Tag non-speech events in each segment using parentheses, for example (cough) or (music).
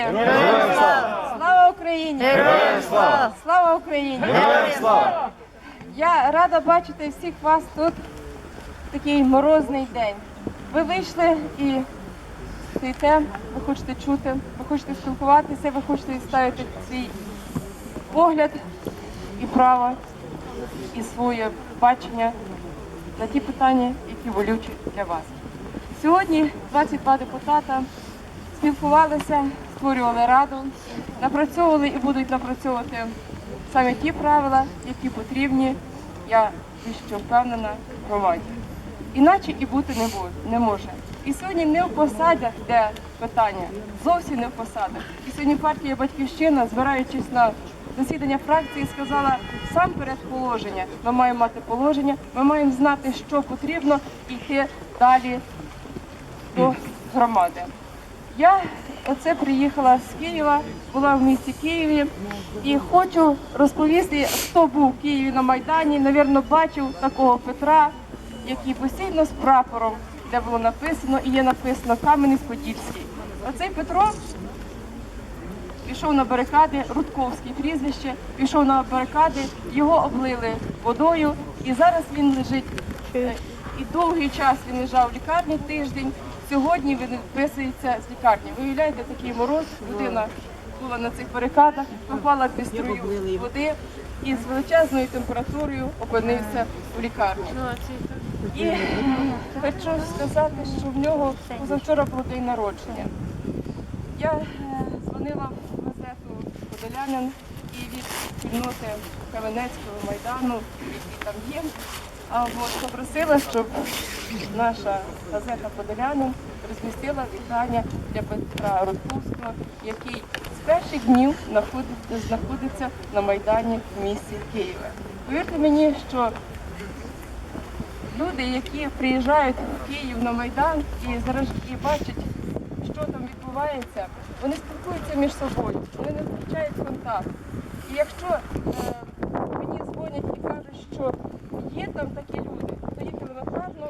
Героям слава! Слава Україні! Героям слава! Слава Україні! Героям слава! Я рада бачити всіх вас тут в такий морозний день. Ви вийшли і стоїте, ви хочете чути, ви хочете спілкуватися, ви хочете ставити свій погляд і право, і своє бачення на ті питання, які болючі для вас. Сьогодні 22 депутата спілкувалися, створювали раду, напрацьовували і будуть напрацьовувати саме ті правила, які потрібні, я більш що впевнена, громаді. Іначе і бути не бу- не може. І сьогодні не в посадах, де питання, зовсім не в посадах. І сьогодні партія Батьківщина, збираючись на засідання фракції, сказала сам перед положення. Ми маємо мати положення, ми маємо знати, що потрібно, і йти далі до громади. Я оце приїхала з Києва, була в місті Києві і хочу розповісти, хто був в Києві на Майдані. Навірно, бачив такого Петра, який постійно з прапором, де було написано і є написано Кам'янець-Подільський. Оцей Петро пішов на барикади, Рудковське прізвище, пішов на барикади, його облили водою, і зараз він лежить. І довгий час він лежав в лікарні тиждень. Сьогодні він виписується з лікарні. Ви уявляєте, такий мороз, людина була на цих барикадах, попала під струю води і з величезною температурою опинився в лікарні. І хочу сказати, що в нього позавчора був день народження. Я е, дзвонила в газету Подолянин і від спільноти Каменецького майдану, який там є. А от попросила, щоб наша газета Подолянин розмістила вітання для Петра Рудковського, який з перших днів знаходиться на майдані в місті Києва. Повірте мені, що люди, які приїжджають в Київ на Майдан і зараз і бачать, що там відбувається, вони спілкуються між собою, вони не втрачають контакт. І якщо е, мені дзвонять і кажуть, що є там такі люди, то їх елементарно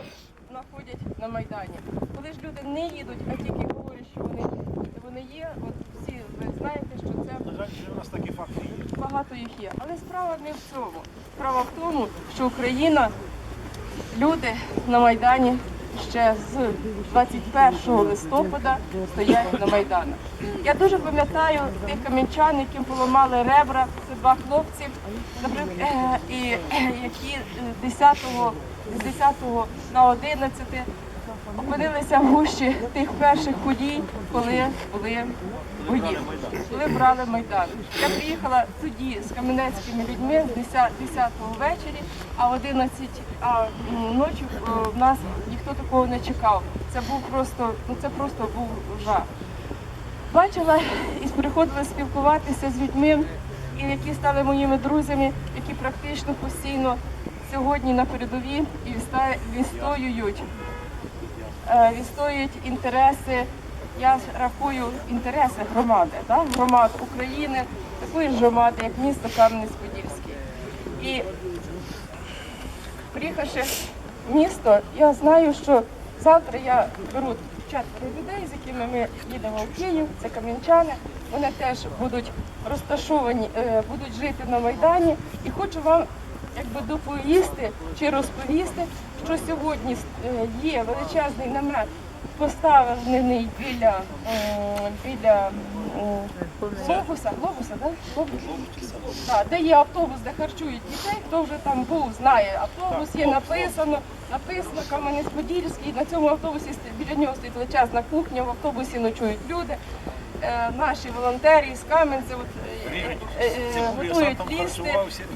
знаходять на Майдані. Коли ж люди не їдуть, а тільки говорять, що вони, вони є, от всі ви знаєте, що це На жаль, у нас такі факти є. багато їх є. Але справа не в цьому. Справа в тому, що Україна, люди на Майдані ще з 21 листопада стоять на Майданах. Я дуже пам'ятаю тих кам'янчан, яким поламали ребра, це два хлопці, е, е, які е, 10 з 10 на 11 опинилися в гущі тих перших подій, коли були бої, коли брали Майдан. Я приїхала тоді з кам'янецькими людьми з 10 10-го ввечері, а в 11 а, ночі е, в нас ніхто такого не чекав. Це був просто, ну це просто був жах. Бачила і приходила спілкуватися з людьми, які стали моїми друзями, які практично постійно сьогодні на передовій і відстоюють відстоюють інтереси, я рахую інтереси громади, так? громад України, такої ж громади, як місто Кам'янець-Подільський. І приїхавши в місто, я знаю, що завтра я беру четверо людей, з якими ми їдемо в Київ, це кам'янчани. Вони теж будуть розташовані, е, будуть жити на Майдані. І хочу вам якби доповісти чи розповісти, що сьогодні е, є величезний намет поставлений біля, біля м, глобуса, глобуса, да? Глобус? Так, де є автобус, де харчують дітей, хто вже там був, знає. Автобус є написано, написано Кам'янець-Подільський. На цьому автобусі біля нього стоїть величезна кухня, в автобусі ночують люди. Е, наші волонтери із Кам'янця е, е, е, готують там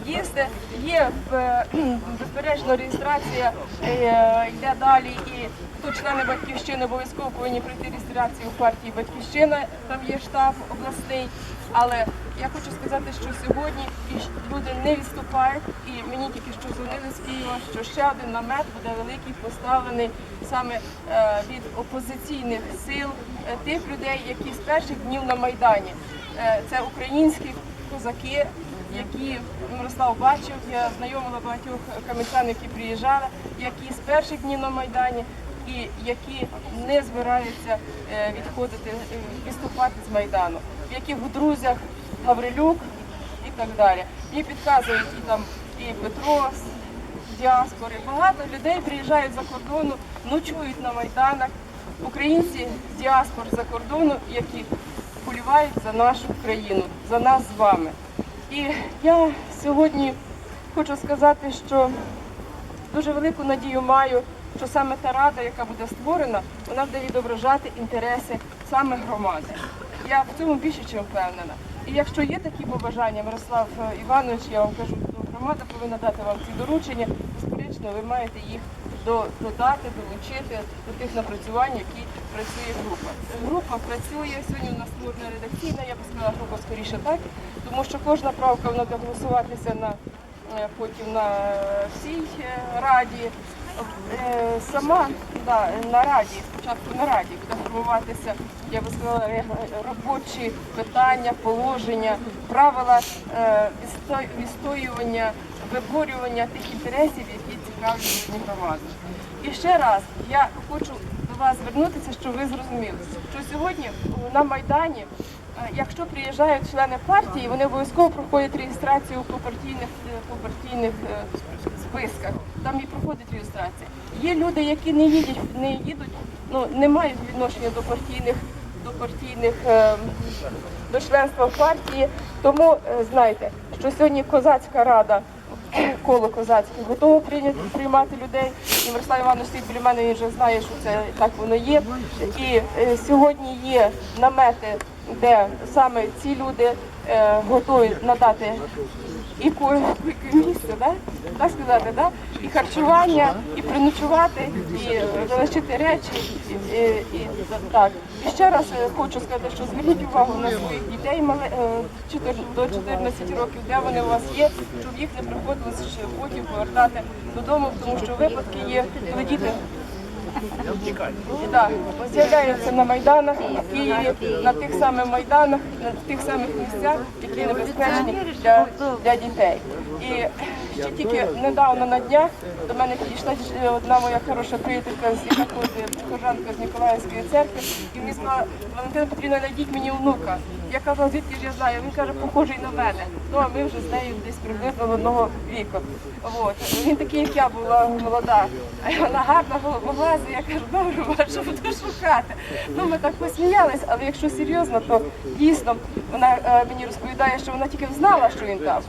їсти, Є е, (clears throat) безперечно реєстрація, е, йде далі і тут члени батьківщини обов'язково повинні пройти реєстрацію в партії Батьківщина, там є штаб обласний. Але я хочу сказати, що сьогодні люди не відступають, і мені тільки що дзвонили з Києва, що ще один намет буде великий поставлений саме е, від опозиційних сил е, тих людей, які з перших днів на майдані. Е, це українські козаки, які Мирослав бачив, я знайомила багатьох кам'янчан, які приїжджали, які з перших днів на Майдані. і які не збираються е, відходити, е, відступати з Майдану, в яких в друзях Гаврилюк і так далі. Мені підказують і там і Петро з діаспори. Багато людей приїжджають за кордону, ночують на майданах. Українці з діаспор за кордону, які полювають за нашу країну, за нас з вами. І я сьогодні хочу сказати, що дуже велику надію маю, що саме та рада, яка буде створена, вона буде відображати інтереси саме громади. Я в цьому більше чим впевнена. І якщо є такі побажання, Мирослав Іванович, я вам кажу, громада повинна дати вам ці доручення. Безперечно, ви маєте їх додати, долучити до тих напрацювань, які працює група. Група працює сьогодні. У нас створена редакційна, я б сказала, група скоріше так, тому що кожна правка вона буде голосуватися на е, потім на всій е, раді. Е, Сама да, на раді, спочатку на раді буде формуватися, я би сказала, робочі питання, положення, правила відстоювання, виборювання тих інтересів, які І ще раз я хочу до вас звернутися, щоб ви зрозуміли, що сьогодні на Майдані Е, Якщо приїжджають члени партії, вони обов'язково проходять реєстрацію по партійних, е, по партійних е, списках. Там і проходить реєстрація. Є люди, які не їдуть, не їдуть, ну не мають відношення до партійних, до партійних до членства в партії. Тому знайте, що сьогодні козацька рада. Коло козацьке готово прийняти приймати людей. І Мирослав Іванович стоїть біля мене, він вже знає, що це так воно є. І е, сьогодні є намети, де саме ці люди е, готові надати і місце, да? так сказати, да? і харчування, і приночувати, і залишити речі. І, і, і, так. Ще раз е, хочу сказати, що зверніть увагу на своїх дітей е, до 14 років, де вони у вас є, щоб їх не приходилося ще потім повертати додому, тому що випадки є, коли діти? З'являються на майданах в Києві, на тих самих майданах, на тих самих місцях, які небезпечні для, для дітей. І ще тільки недавно на днях до мене підійшла одна моя хороша приятелька, з кожанка з Ніколаївської церкви, і мені сказала, Валентина Петрівна, найдіть мені внука. Я казала, звідки ж я знаю? Він каже, похожий на мене. Ну а ми вже з нею десь приблизно одного віку. От. Він такий, як я була молода. А вона гарна голубоглаза, я кажу, добре, бачу, буду шукати. Ну ми так посміялись, але якщо серйозно, то дійсно вона е, мені розповідає, що вона тільки знала, що він там.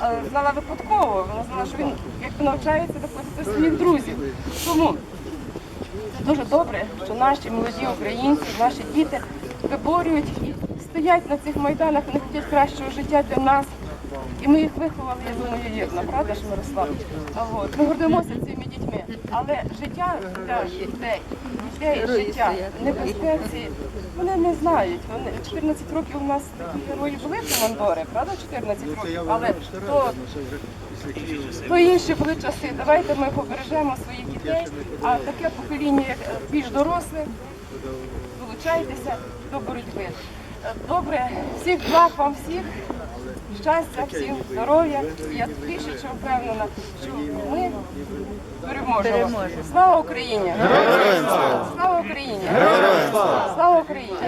А, Знала випадково, вона знала, що він якби навчається до своїх друзів. Тому це дуже добре, що наші молоді українці, наші діти виборюють стоять на цих майданах, вони хочуть кращого життя для нас. І ми їх виховали, я думаю, вірно, правда ж, Мирослав? От. Ми гордимося цими дітьми. Але життя для дітей, дітей життя небезпеці, вони не знають. Вони 14 років у нас такі герої були командори, правда? 14 років, але то то інші були часи. Давайте ми побережемо своїх дітей, а таке покоління, як більш доросле, долучайтеся до боротьби. Добре, всіх благ вам всіх, щастя, всім здоров'я. Я більше чим впевнена, що ми переможемо. Слава Україні! Слава Україні! Слава Україні!